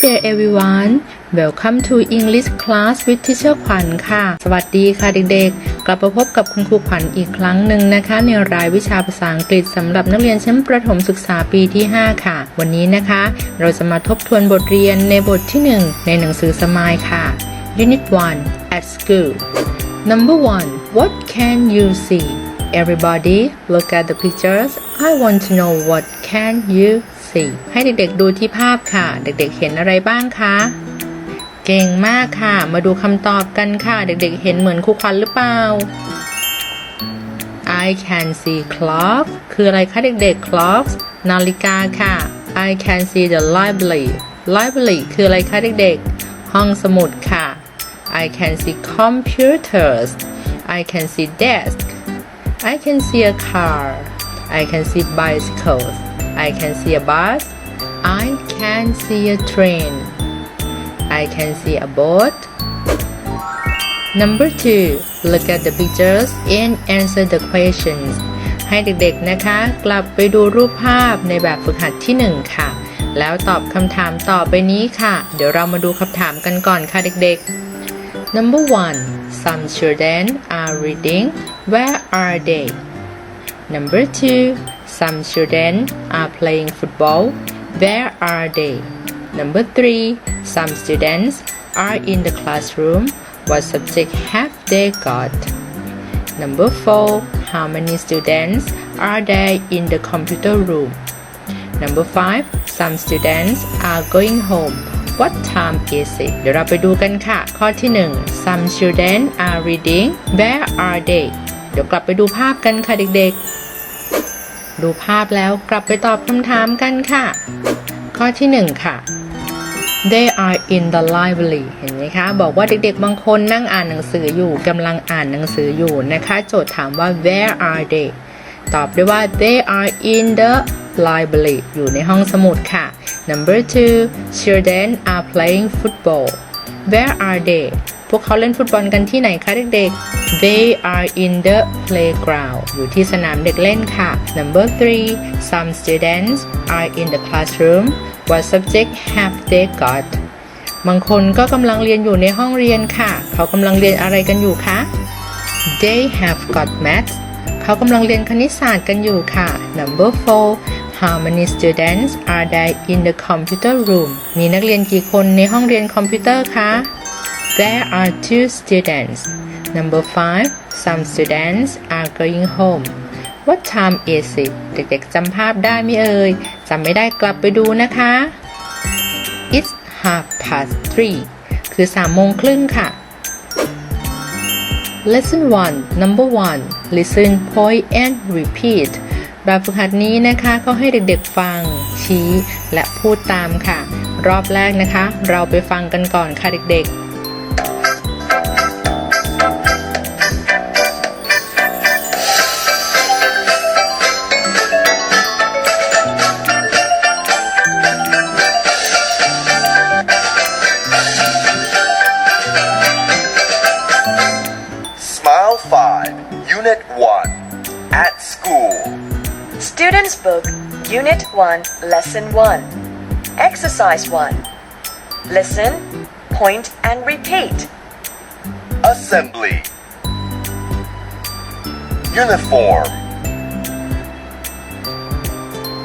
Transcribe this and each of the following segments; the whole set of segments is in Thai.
Good day everyone Welcome to English class with teacher ขวัญค่ะ สวัสดีค่ะเด็กๆ กลับมาพบกับคุณครูขวัญอีกครั้งหนึ่งนะคะ ในรายวิชาภาษาอังกฤษสำหรับนักเรียนชั้นประถมศึกษาปีที่ 5 ค่ะ วันนี้นะคะ เราจะมาทบทวนบทเรียนในบทที่ 1 ในหนังสือสมายค่ะ Unit 1 at school Number 1 What can you see Everybody look at the pictures I want to know what can you ให้เด็กๆดูที่ภาพค่ะ เด็กๆเห็นอะไรบ้างคะ เก่งมากค่ะ มาดูคำตอบกันค่ะ เด็กๆเห็นเหมือนครูขวัญหรือเปล่า I can see clock คืออะไรคะเด็กๆ clock นาฬิกาค่ะ I can see the library library คืออะไรคะเด็กๆ ห้องสมุดค่ะ I can see computers I can see desk I can see a car I can see bicycles I can see a bus I can see a train I can see a boat Number two look at the pictures and answer the questions ให้เด็กๆนะคะ กลับไปดูรูปภาพในแบบฝึกหัดที่ 1 ค่ะ แล้วตอบคำถามต่อไปนี้ค่ะ เดี๋ยวเรามาดูคำถามกันก่อนค่ะเด็กๆ Number one some children are reading where are they Number two some children are playing football where are they Number three some students are in the classroom what subject have they got Number 4. How many students are there in the computer room? Number 5. Some students are going home. What time is it? เดี๋ยวเราไปดูกันค่ะ ข้อที่ 1 Some children are reading. Where are they? เดี๋ยวกลับไปดูภาพกันค่ะเด็กๆ ดูภาพแล้วกลับไปตอบคำถามกันค่ะ ข้อที่ 1 ค่ะ They are in the library เห็นไหมคะ บอกว่าเด็กๆ บางคนนั่งอ่านหนังสืออยู่กำลังอ่านหนังสืออยู่นะคะ โจทย์ถามว่า where are they ตอบได้ว่า they are in the library อยู่ในห้องสมุดค่ะ number two children are playing football where are they พวกเขาเล่นฟุตบอลกันที่ไหนคะเด็กๆ they are in the playground อยู่ที่สนามเด็กเล่นค่ะ number three some students are in the classroom what subject have they got บางคนก็กำลังเรียนอยู่ในห้องเรียนค่ะ เขากำลังเรียนอะไรกันอยู่คะ they have got maths เขากำลังเรียนคณิตศาสตร์กันอยู่ค่ะ number four how many students are there in the computer room มีนักเรียนกี่คนในห้องเรียนคอมพิวเตอร์คะ there are two students number five some students are going home what time is it เด็กๆจำภาพได้ไหมเอ่ยจำไม่ได้กลับไปดูนะคะ it's half past three คือ3โมงครึ่งค่ะ Lesson 1 Number 1 Listen point and repeat แบบฝึกหัดนี้นะคะก็ให้เด็กๆฟัง ชี้ และพูดตามค่ะ รอบแรกนะคะ เราไปฟังกันก่อนค่ะเด็กๆ Students Book, Unit 1, Lesson 1. Exercise 1. Listen, point, and repeat. Assembly. Uniform.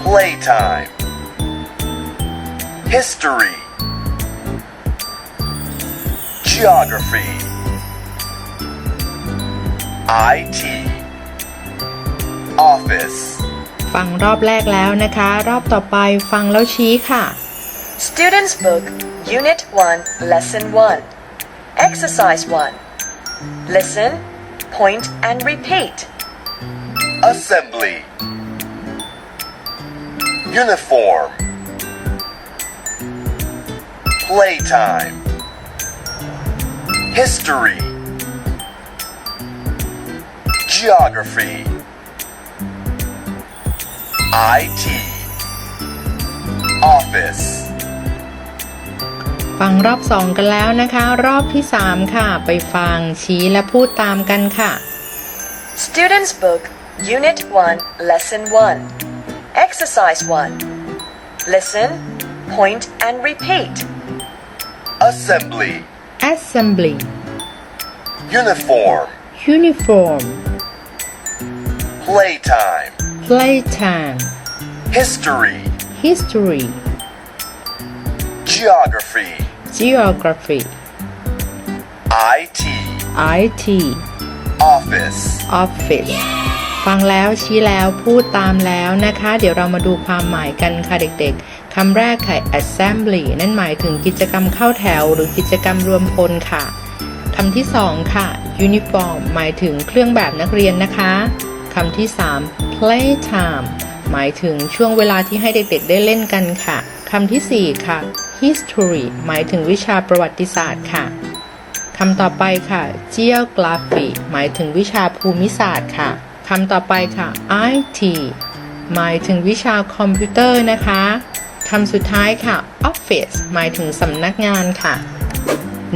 Playtime. History. Geography. IT. Office. ฟังรอบแรกแล้วนะคะ รอบต่อไปฟังแล้วชี้ค่ะ Students Book, Unit 1, Lesson 1. Exercise 1. Listen, point, and repeat. Assembly. Uniform. Playtime. History. Geography. IT. Office. ฟังรอบสองกันแล้วนะคะ รอบที่สามค่ะ ไปฟังชี้และพูดตามกันค่ะ Students Book, Unit 1, Lesson 1. Exercise 1. Listen, point, and repeat. assembly, assembly uniform, uniform playtime, playtime history, history geography, geography IT, IT office, office ฟังแล้วชี้แล้วพูดตามแล้วนะคะ เดี๋ยวเรามาดูความหมายกันค่ะเด็กๆคำแรกค่ะ assembly นั่นหมายถึงกิจกรรมเข้าแถว หรือกิจกรรมรวมพลค่ะคำที่สองค่ะ uniform หมายถึงเครื่องแบบนักเรียนนะคะ คำที่สาม playtime หมายถึงช่วงเวลาที่ให้เด็กๆได้เล่นกันค่ะคำที่สี่ค่ะ history หมายถึงวิชาประวัติศาสตร์ค่ะคำต่อไปค่ะ geography หมายถึงวิชาภูมิศาสตร์ค่ะคำต่อไปค่ะ IT หมายถึงวิชาคอมพิวเตอร์นะคะคำสุดท้ายค่ะ office หมายถึงสำนักงานค่ะ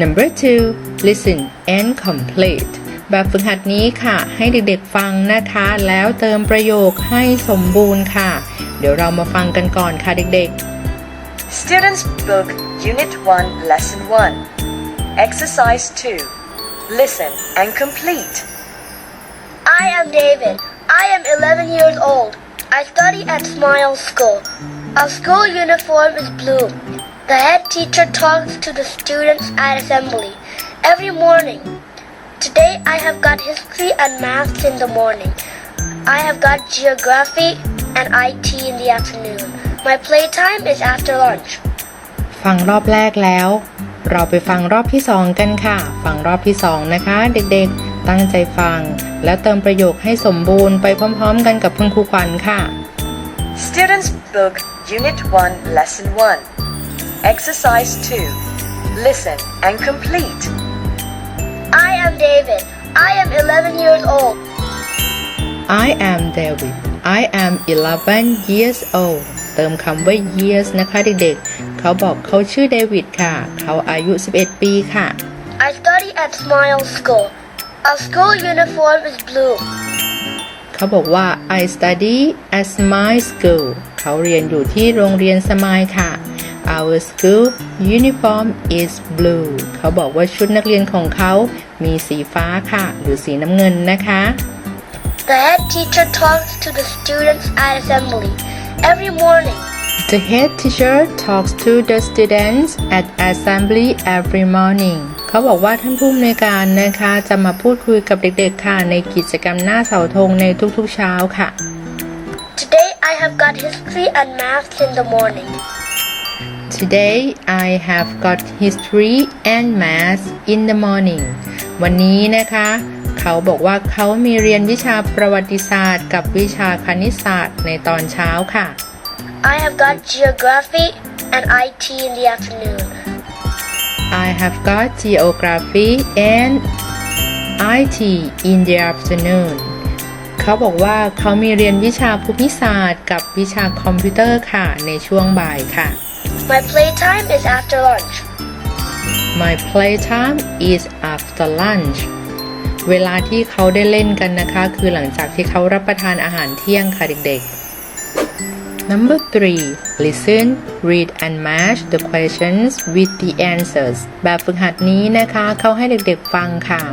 Number two listen and complete แบบฝึกหัดนี้ค่ะ ให้เด็กๆฟังนะคะ แล้วเติมประโยคให้สมบูรณ์ค่ะ เดี๋ยวเรามาฟังกันก่อนค่ะเด็กๆ Students Book, Unit 1, Lesson 1. Exercise 2. Listen and complete. I am David. I am 11 years old. I study at Smile School. Our school uniform is blue. The head teacher talks to the students at assembly every morning. Today I have got history and maths in the morning. I have got geography and IT in the afternoon. My playtime is after lunch. ฟังรอบแรกแล้ว เราไปฟังรอบที่สองกันค่ะ ฟังรอบที่สองนะคะ เด็กๆ ตั้งใจฟัง แล้วเติมประโยคให้สมบูรณ์ไปพร้อมๆ กันกับคุณครูขวัญค่ะ Students Book, Unit 1, Lesson 1. Exercise 2. Listen and complete. I am David. I am 11 years old. I am David I am 11 years old เติมคำว่า years นะคะเด็กๆ เขาบอกเขาชื่อเดวิดค่ะ เขาอายุ 11 ปีค่ะ I study at Smile School. Our school uniform is blue. เขาบอกว่า I study at my school เขาเรียนอยู่ที่โรงเรียนสมายค่ะ Our school uniform is blue เขาบอกว่าชุดนักเรียนของเขา มีสีฟ้าค่ะ หรือสีน้ำเงินนะคะ The head teacher talks to the students at assembly every morning. The head teacher talks to the students at assembly every morning เขาบอกว่าท่านผู้อำนวยการนะคะ จะมาพูดคุยกับเด็กๆ ค่ะ ในกิจกรรมหน้าเสาธงในทุกๆเช้าค่ะ Today I have got history and maths in the morning. Today I have got history and math in the morning วันนี้นะคะ เขาบอกว่าเขามีเรียนวิชาประวัติศาสตร์ กับวิชาคณิตศาสตร์ในตอนเช้าค่ะ I have got geography and IT in the afternoon. I have got geography and IT in the afternoon เขาบอกว่าเขามีเรียนวิชาภูมิศาสตร์ กับวิชาคอมพิวเตอร์ค่ะ ในช่วงบ่ายค่ะ My playtime is after lunch. My playtime is after lunch เวลาที่เขาได้เล่นกันนะคะ คือหลังจากที่เขารับประทานอาหารเที่ยงค่ะเด็กๆ Number 3 Listen read and match the questions with the answers แบบฝึกหัดนี้นะคะ เขาให้เด็กๆฟังค่ะ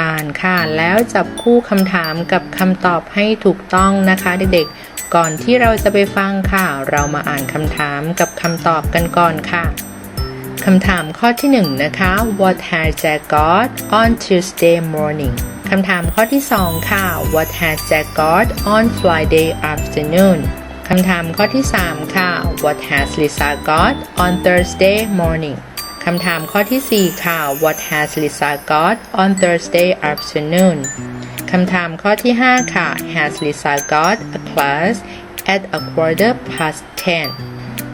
อ่านค่ะ แล้วจับคู่คำถามกับคำตอบให้ถูกต้องนะคะเด็กๆ ก่อนที่เราจะไปฟังค่ะ เรามาอ่านคำถามกับคำตอบกันก่อนค่ะคำถามข้อที่หนึ่งนะคะ What has Jack got on Tuesday morning คำถามข้อที่สองค่ะ What has Jack got on Friday afternoon คำถามข้อที่สามค่ะ What has Lisa got on Thursday morning คำถามข้อที่สี่ค่ะ What has Lisa got on Thursday afternoon คำถามข้อที่ห้าค่ะ Has Lisa got a class at a quarter past ten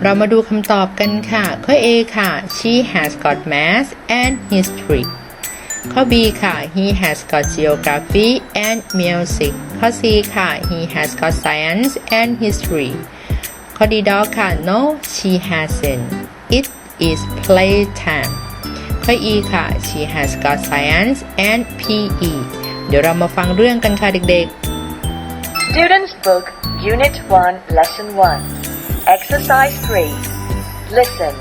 เรามาดูคำตอบกันค่ะ ข้อ A ค่ะ she has got math and history ข้อ B ค่ะ he has got geography and music ข้อ C ค่ะ he has got science and history ข้อ D ดอกค่ะ no she hasn't it is playtime ข้อ E ค่ะ she has got science and PE เดี๋ยวเรามาฟังเรื่องกันค่ะเด็กๆ Students Book, Unit 1, Lesson 1. Exercise 3. Listen,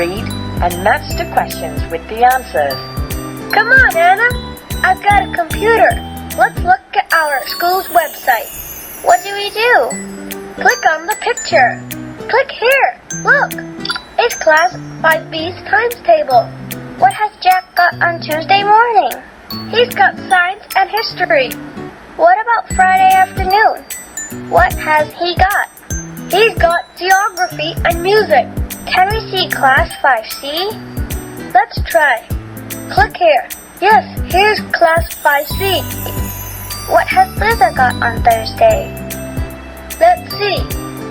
read, and match the questions with the answers. Come on, Anna. I've got a computer. Let's look at our school's website. What do we do? Click on the picture. Click here. Look. It's class 5B's times table. What has Jack got on Tuesday morning? He's got science and history. What about Friday afternoon? What has he got? He's got geography and music. Can we see class 5C? Let's try. Click here. Yes, here's class 5C. What has Liza got on Thursday? Let's see.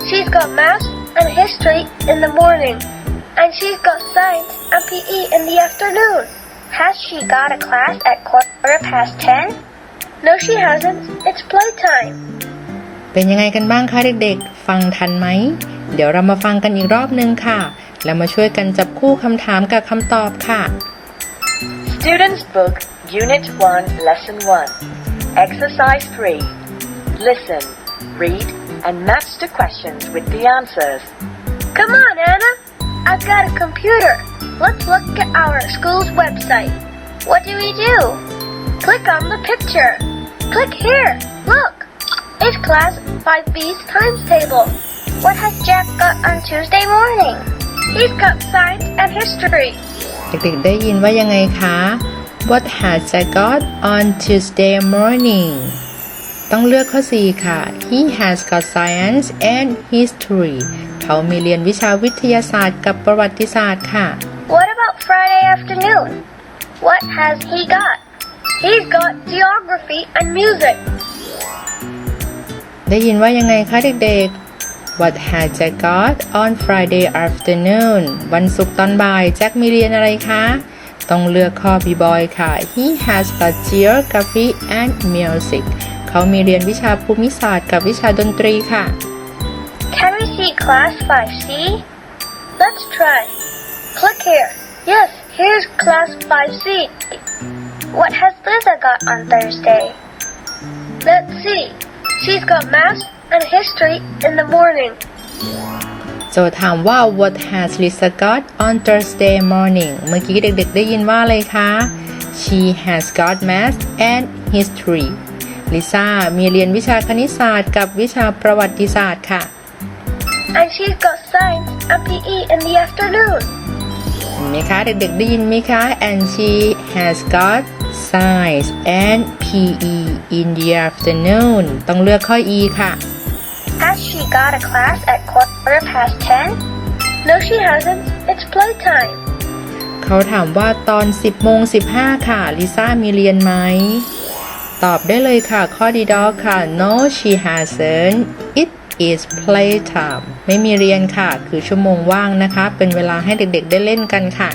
She's got math and history in the morning, and she's got science and PE in the afternoon. Has she got a class at quarter past ten? No, she hasn't. It's playtime. เป็นยังไงกันบ้างคะเด็กๆ ฟังทันไหม เดี๋ยวเรามาฟังกันอีกรอบนึงค่ะ แล้วมาช่วยกันจับคู่คำถามกับคำตอบค่ะ Students' Book, Unit 1, Lesson 1. Exercise 3. Listen, read, and match the questions with the answers. Come on, Anna. I've got a computer. Let's look at our school's website. What do we do? Click on the picture. Click here. Look. It's class 5B's times table. What has Jack got on Tuesday morning? He's got science and history. เด็กๆ ได้ยินว่ายังไงคะ What has Jack got on Tuesday morning ต้องเลือกข้อ 4 ค่ะ He has got science and history เขามีเรียนวิชาวิทยาศาสตร์กับประวัติศาสตร์ค่ะ What about Friday afternoon? What has he got? He's got geography and music. ได้ยินว่ายังไงคะเด็กๆ What has Jack got on Friday afternoon วันศุกร์ตอนบ่ายแจ็คมีเรียนอะไรคะ ต้องเลือกข้อ B-boy ค่ะ He has got geography and music เขามีเรียนวิชาภูมิศาสตร์กับวิชาดนตรีค่ะ Can we see class 5C? Let's try. Click here. Yes, here's class 5C. What has Liza got on Thursday? Let's see. She's got math and history in the morning. โจทย์ถามว่า What has Lisa got on Thursday morning เมื่อกี้เด็กๆได้ยินว่าอะไรคะ She has got math and history ลิซ่ามีเรียนวิชาคณิตศาสตร์กับวิชาประวัติศาสตร์ค่ะ And she's got science and PE in the afternoon. เห็นไหมคะเด็กๆได้ยินไหมคะ and she has got science and PE in the afternoon ต้องเลือกข้อ E ค่ะ Has she got a class at quarter past ten? No, she hasn't. It's playtime. เขาถามว่าตอน 10โมง15 ค่ะ ลิซ่ามีเรียนไหม ตอบได้เลยค่ะ ข้อดีดอกค่ะ No she hasn't it is playtime ไม่มีเรียนค่ะ คือชั่วโมงว่างนะคะ เป็นเวลาให้เด็กๆได้เล่นกันค่ะ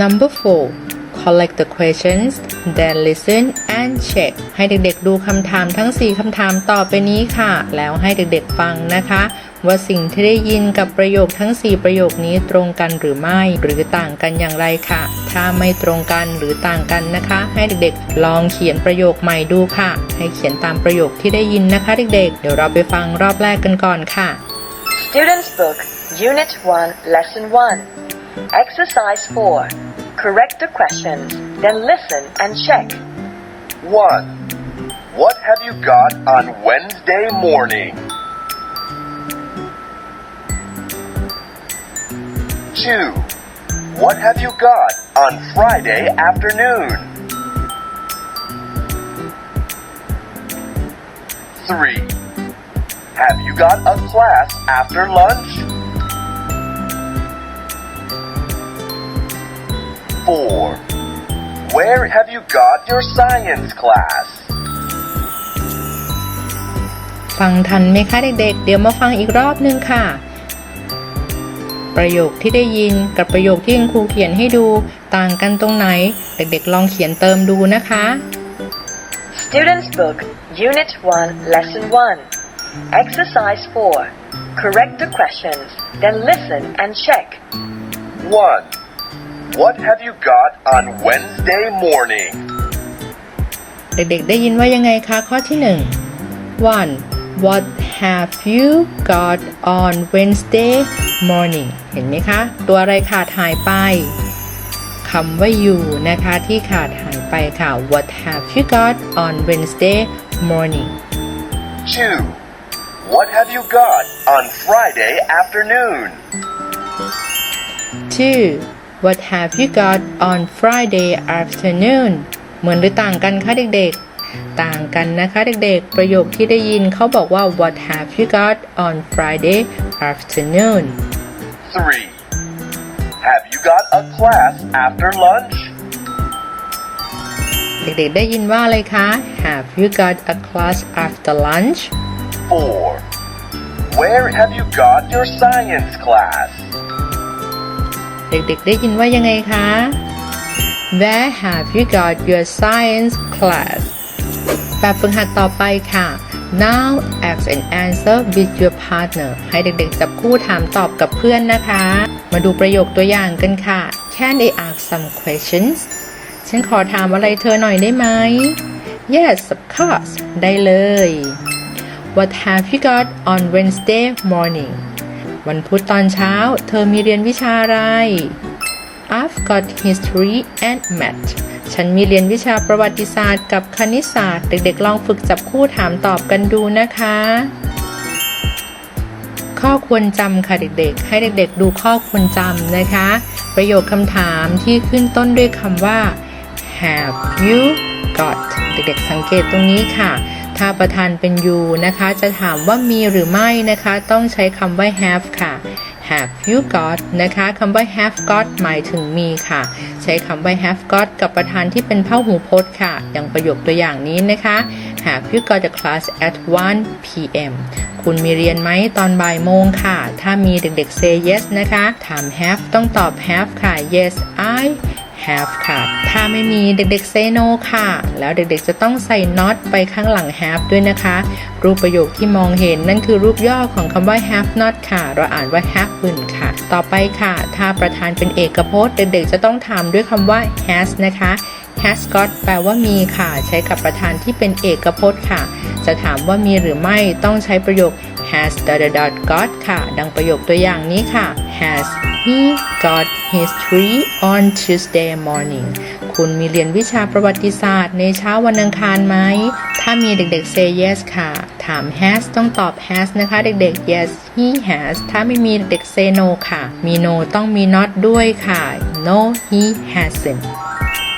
Number 4 Collect the questions then listen and check ให้เด็กๆดูคำถามทั้ง 4คำถามต่อไปนี้ค่ะ แล้วให้เด็กๆฟังนะคะ ว่าสิ่งที่ได้ยินกับประโยคทั้ง 4 ประโยคนี้ตรงกันหรือไม่ หรือต่างกันอย่างไรค่ะ ถ้าไม่ตรงกันหรือต่างกันนะคะ ให้เด็กๆ ลองเขียนประโยคใหม่ดูค่ะ ให้เขียนตามประโยคที่ได้ยินนะคะเด็กๆ เดี๋ยวเราไปฟังรอบแรกกันก่อนค่ะ Students' Book, Unit 1, Lesson 1. Exercise 4. Correct the questions, then listen and check. 1. What have you got on Wednesday morning? 2. What have you got on Friday afternoon? 3. Have you got a class after lunch? 4. Where have you got your science class? ฟังทันไหมคะเด็กๆ เดี๋ยวมาฟังอีกรอบนึงค่ะ ประโยคที่ได้ยินกับประโยคที่คุณครูเขียนให้ดูต่างกันตรงไหน เด็กๆ ลองเขียนเติมดูนะคะ Students' Book, Unit 1, Lesson 1. Exercise 4. Correct the questions, then listen and check. 1. What have you got on Wednesday morning? เด็กๆ ได้ยินว่ายังไงคะ ข้อที่1 one What have you got on Wednesday morning เห็นไหมคะ ตัวอะไรขาดหายไปคำว่า you นะคะที่ขาดหายไปค่ะ What have you got on Wednesday morning 2. What have you got on Friday afternoon? 2. What have you got on Friday afternoon เหมือนหรือต่างกันคะเด็กๆ ต่างกันนะคะเด็กๆ ประโยคที่ได้ยินเขาบอกว่า What have you got on Friday afternoon 3. Have you got a class after lunch? เด็กๆ ได้ยินว่าอะไรคะ Have you got a class after lunch 4. Where have you got your science class? เด็กๆ ได้ยินว่ายังไงคะ Where have you got your science class แบบฝึกหัดต่อไปค่ะ Now ask and answer with your partner ให้เด็กๆ จับคู่ถามตอบกับเพื่อนนะคะ มาดูประโยคตัวอย่างกันค่ะ Can I ask some questions ฉันขอถามอะไรเธอหน่อยได้ไหม Yes of course ได้เลย What have you got on Wednesday morning วันพุธตอนเช้า เธอมีเรียนวิชาอะไร I've got history and math ฉันมีเรียนวิชาประวัติศาสตร์กับคณิตศาสตร์ เด็กๆ ลองฝึกจับคู่ถามตอบกันดูนะคะ ข้อควรจำค่ะเด็กๆ ให้เด็กๆ ดูข้อควรจำนะคะ ประโยคคำถามที่ขึ้นต้นด้วยคำว่า have you got เด็กๆ สังเกตตรงนี้ค่ะ ถ้าประธานเป็น you นะคะ จะถามว่ามีหรือไม่นะคะ ต้องใช้คำว่า have ค่ะ have you got นะคะคำว่า have got หมายถึงมีค่ะ ใช้คำว่า have got กับประธานที่เป็นพหูพจน์ค่ะ อย่างประโยคตัวอย่างนี้นะคะ have you got a class at 1 p.m. คุณมีเรียนไหมตอนบ่ายโมงค่ะ ถ้ามีเด็กๆ say yes นะคะ ถาม have ต้องตอบ have ค่ะ yes I have ค่ะ ถ้าไม่มีเด็กๆ say no ค่ะ แล้วเด็กๆ จะต้องใส่ not ไปข้างหลัง have ด้วยนะคะ รูปประโยคที่มองเห็นนั่นคือรูปย่อของคำว่า have not ค่ะ เราอ่านว่า have been ค่ะ ต่อไปค่ะ ถ้าประธานเป็นเอกพจน์ เด็กๆ จะต้องถามด้วยคำว่า has นะคะ has got แปลว่ามีค่ะ ใช้กับประธานที่เป็นเอกพจน์ค่ะ จะถามว่ามีหรือไม่ต้องใช้ประโยค has dot dot dot got ค่ะ ดังประโยคตัวอย่างนี้ค่ะ has he got history on Tuesday morning คุณมีเรียนวิชาประวัติศาสตร์ในเช้าวันอังคารไหม ถ้ามีเด็กๆ say yes ค่ะ ถาม has ต้องตอบ has นะคะ เด็กๆ yes he has ถ้าไม่มีเด็ก say no ค่ะ มี no ต้องมี not ด้วยค่ะ no he hasn't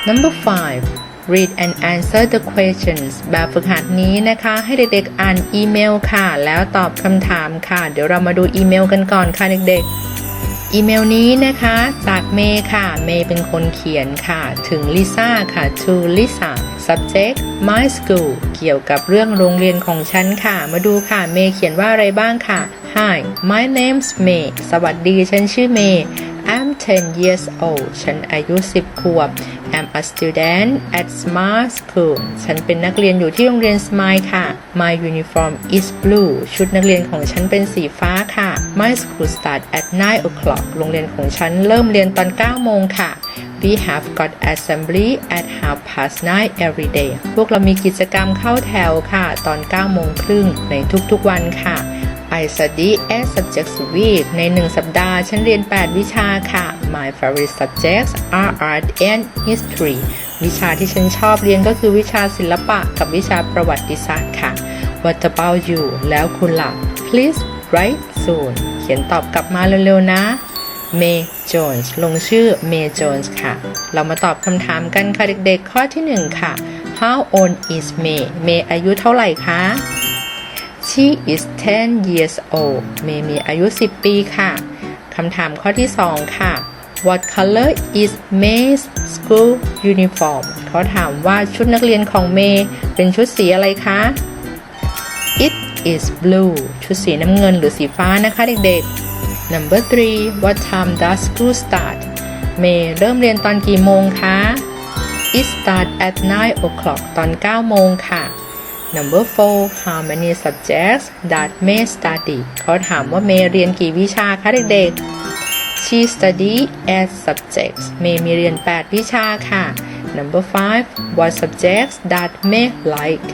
Number 5 Read and answer the questions แบบฝึกหัดนี้นะคะ ให้เด็กๆอ่านอีเมลค่ะ แล้วตอบคำถามค่ะ เดี๋ยวเรามาดูอีเมลกันก่อนค่ะเด็กๆ อีเมลนี้นะคะจากเมย์ค่ะ เมย์เป็นคนเขียนค่ะ ถึงลิซ่าค่ะ to Lisa subject my school เกี่ยวกับเรื่องโรงเรียนของฉันค่ะ มาดูค่ะ เมย์เขียนว่าอะไรบ้างค่ะ Hi my name's May สวัสดี ฉันชื่อเมย์ I'm 10 years old ฉันอายุ 10 ขวบ I'm a student at Smart School ฉันเป็นนักเรียนอยู่ที่โรงเรียน Smile ค่ะ My uniform is blue ชุดนักเรียนของฉันเป็นสีฟ้าค่ะ My school start at 9 o'clock โรงเรียนของฉันเริ่มเรียนตอน 9 โมงค่ะ We have got assembly at half past nine every day พวกเรามีกิจกรรมเข้าแถวค่ะ ตอน 9 โมงครึ่งในทุกๆวันค่ะ I study eight subjects week ใน 1 สัปดาห์ ฉันเรียน 8 วิชาค่ะ My favorite subjects are art and history วิชาที่ฉันชอบเรียนก็คือวิชาศิลปะกับวิชาประวัติศาสตร์ค่ะ What about you แล้วคุณล่ะ Please write soon เขียนตอบกลับมาเร็วๆนะ May Jones ลงชื่อ May Jones ค่ะ เรามาตอบคำถามกันค่ะเด็กๆ ข้อที่ 1 ค่ะ How old is May May อายุเท่าไหร่คะ She is 10 years old เมย์มีอายุ 10 ปีค่ะคำถามข้อที่ 2 ค่ะ What color is May's school uniform เขาถามว่าชุดนักเรียนของเมย์เป็นชุดสีอะไรคะ It is blue ชุดสีน้ำเงินหรือสีฟ้านะคะเด็กๆ Number 3 What time does school start เมย์เริ่มเรียนตอนกี่โมงคะ It start at 9 o'clock ตอน 9 โมงค่ะ Number 4 How many subjects that May study เขาถามว่าเมย์เรียนกี่วิชาคะเด็กๆ She study eight subjects เมย์มีเรียน 8 วิชาค่ะ Number 5 What subjects that May like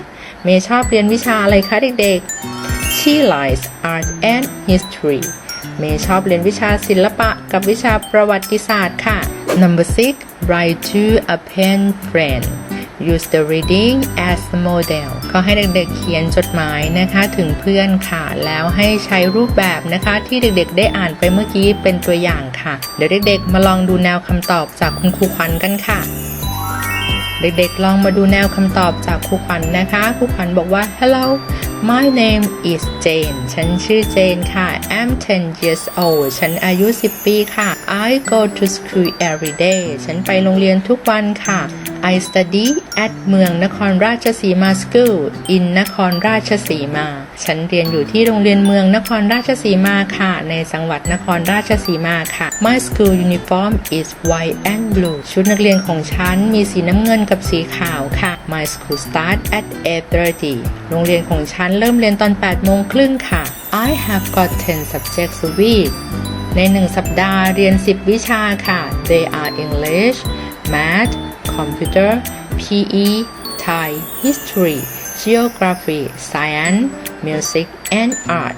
เมย์ชอบเรียนวิชาอะไรคะเด็กๆ She likes art and history เมย์ชอบเรียนวิชาศิลปะกับวิชาประวัติศาสตร์ค่ะ Number 6 Write to a pen friend Use the reading as a model ก็ให้เด็กๆเขียนจดหมายนะคะถึงเพื่อนค่ะ แล้วให้ใช้รูปแบบนะคะ ที่เด็กๆ ได้อ่านไปเมื่อกี้เป็นตัวอย่างค่ะ เดี๋ยวเด็กๆ มาลองดูแนวคำตอบจากคุณครูขวัญกันค่ะ เด็กๆ ลองมาดูแนวคำตอบจากครูขวัญนะคะครูขวัญบอกว่า Hello my name is Jane ฉันชื่อเจนค่ะ I'm 10 years old ฉันอายุ 10 ปีค่ะ I go to school every day ฉันไปโรงเรียนทุกวันค่ะ I study at เมืองนครราชสีมา School in นครราชสีมา ฉันเรียนอยู่ที่โรงเรียนเมืองนครราชสีมาค่ะ ในจังหวัดนครราชสีมาค่ะ My school uniform is white and blue ชุดนักเรียนของฉันมีสีน้ำเงินกับสีขาวค่ะ My school start at 8:30 โรงเรียนของฉันเริ่มเรียนตอน 8 โมงครึ่งค่ะ I have got 10 subjects a week ใน1สัปดาห์เรียน 10 วิชาค่ะ They are English Math Computer PE Thai History Geography Science Music and Art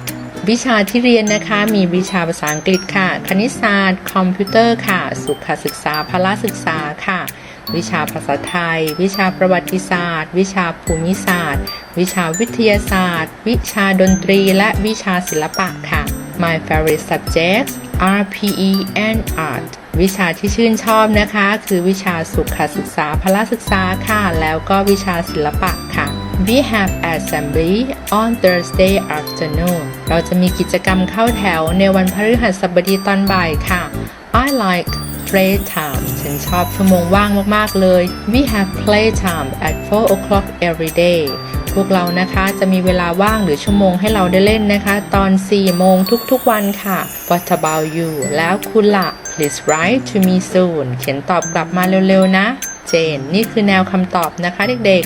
วิชาที่เรียนนะคะมีวิชาภาษาอังกฤษค่ะ คณิตศาสตร์ คอมพิวเตอร์ค่ะ สุขศึกษาพละศึกษาค่ะ วิชาภาษาไทย วิชาประวัติศาสตร์ วิชาภูมิศาสตร์ วิชาวิทยาศาสตร์ วิชาดนตรี และวิชาศิลปะค่ะ My favorite subjects are PE and art วิชาที่ชื่นชอบนะคะ คือวิชาสุขศึกษาพละศึกษาค่ะ แล้วก็วิชาศิลปะค่ะ We have assembly on Thursday afternoon เราจะมีกิจกรรมเข้าแถวในวันพฤหัสบดีตอนบ่ายค่ะ I like playtime ฉันชอบชั่วโมงว่างมาก ๆ เลย We have playtime at 4 o'clock every day วกเรานะคะจะมีเวลาว่างหรือชั่วโมงให้เราได้เล่นนะคะ ตอน 4 โมงทุกๆวันค่ะ What about you แล้วคุณล่ะ Please write to me soon เขียนตอบกลับมาเร็วๆนะ เจน นี่คือแนวคำตอบนะคะเด็ก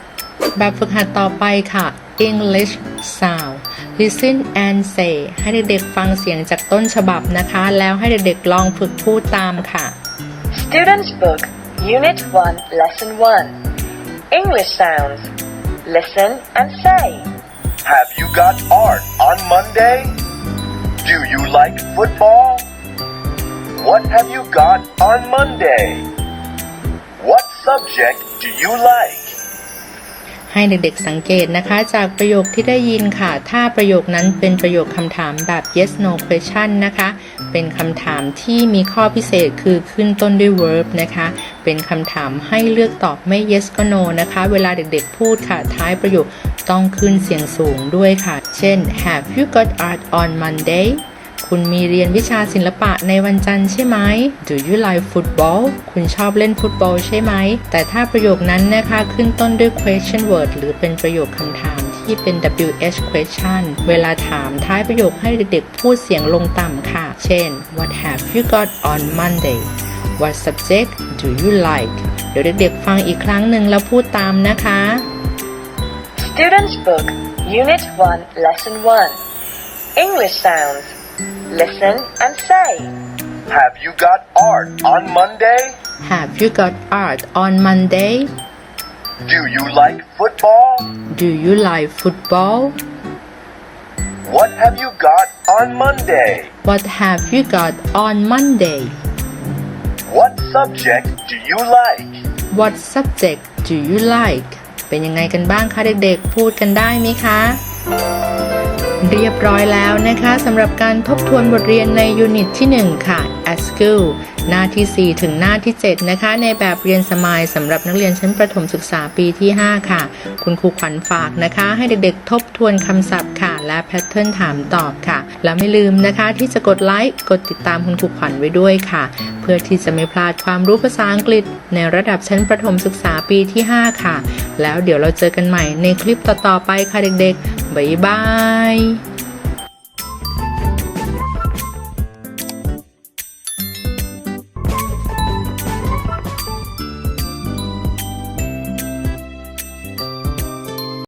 ๆ แบบฝึกหัดต่อไปค่ะ English sound listen and say ให้เด็กๆฟังเสียงจากต้นฉบับนะคะ แล้วให้เด็กๆลองฝึกพูดตามค่ะ Students Book, Unit 1, Lesson 1. English sounds. Listen and say. Have you got art on Monday? Do you like football? What have you got on Monday? What subject do you like? ให้เด็กๆสังเกตนะคะ จากประโยคที่ได้ยินค่ะ ถ้าประโยคนั้นเป็นประโยคคำถามแบบ yes no question นะคะ เป็นคำถามที่มีข้อพิเศษคือขึ้นต้นด้วย verb นะคะ เป็นคำถามให้เลือกตอบไม่ yes ก็ no นะคะ เวลาเด็กๆพูดค่ะ ท้ายประโยคต้องขึ้นเสียงสูงด้วยค่ะ เช่น Have you got art on Monday คุณมีเรียนวิชาศิลปะในวันจันทร์ใช่ไหม Do you like football คุณชอบเล่นฟุตบอลใช่ไหม แต่ถ้าประโยคนั้นนะคะขึ้นต้นด้วย question word หรือเป็นประโยคคำถามที่เป็น WH question เวลาถามท้ายประโยคให้เด็กๆพูดเสียงลงต่ำค่ะ เช่น What have you got on Monday What subject do you like เดี๋ยวเด็กๆฟังอีกครั้งหนึ่งแล้วพูดตามนะคะ Students Book, Unit 1, Lesson 1. English sounds. Listen and say. Have you got art on Monday? Have you got art on Monday Do you like football? Do you like football What have you got on Monday? What have you got on Monday What subject do you like? What subject do you like เป็นยังไงกันบ้างคะเด็กๆ พูดกันได้ไหมคะ เรียบร้อยแล้วนะคะสำหรับการทบทวนบทเรียนในยูนิตที่ 1 ค่ะ at school หน้าที่ 4 ถึงหน้าที่ 7 นะคะ ในแบบเรียนสมายสำหรับนักเรียนชั้นประถมศึกษาปีที่ 5 ค่ะ คุณครูขวัญฝากนะคะ ให้เด็กๆ ทบทวนคำศัพท์ค่ะ และแพทเทิร์นถามตอบค่ะ แล้วไม่ลืมนะคะที่จะกดไลค์กดติดตามคุณครูขวัญไว้ด้วยค่ะ เพื่อที่จะไม่พลาดความรู้ภาษาอังกฤษ ในระดับชั้นประถมศึกษาปีที่ 5 ค่ะ แล้วเดี๋ยวเราเจอกันใหม่ในคลิปต่อๆไปค่ะเด็กๆบ๊ายบาย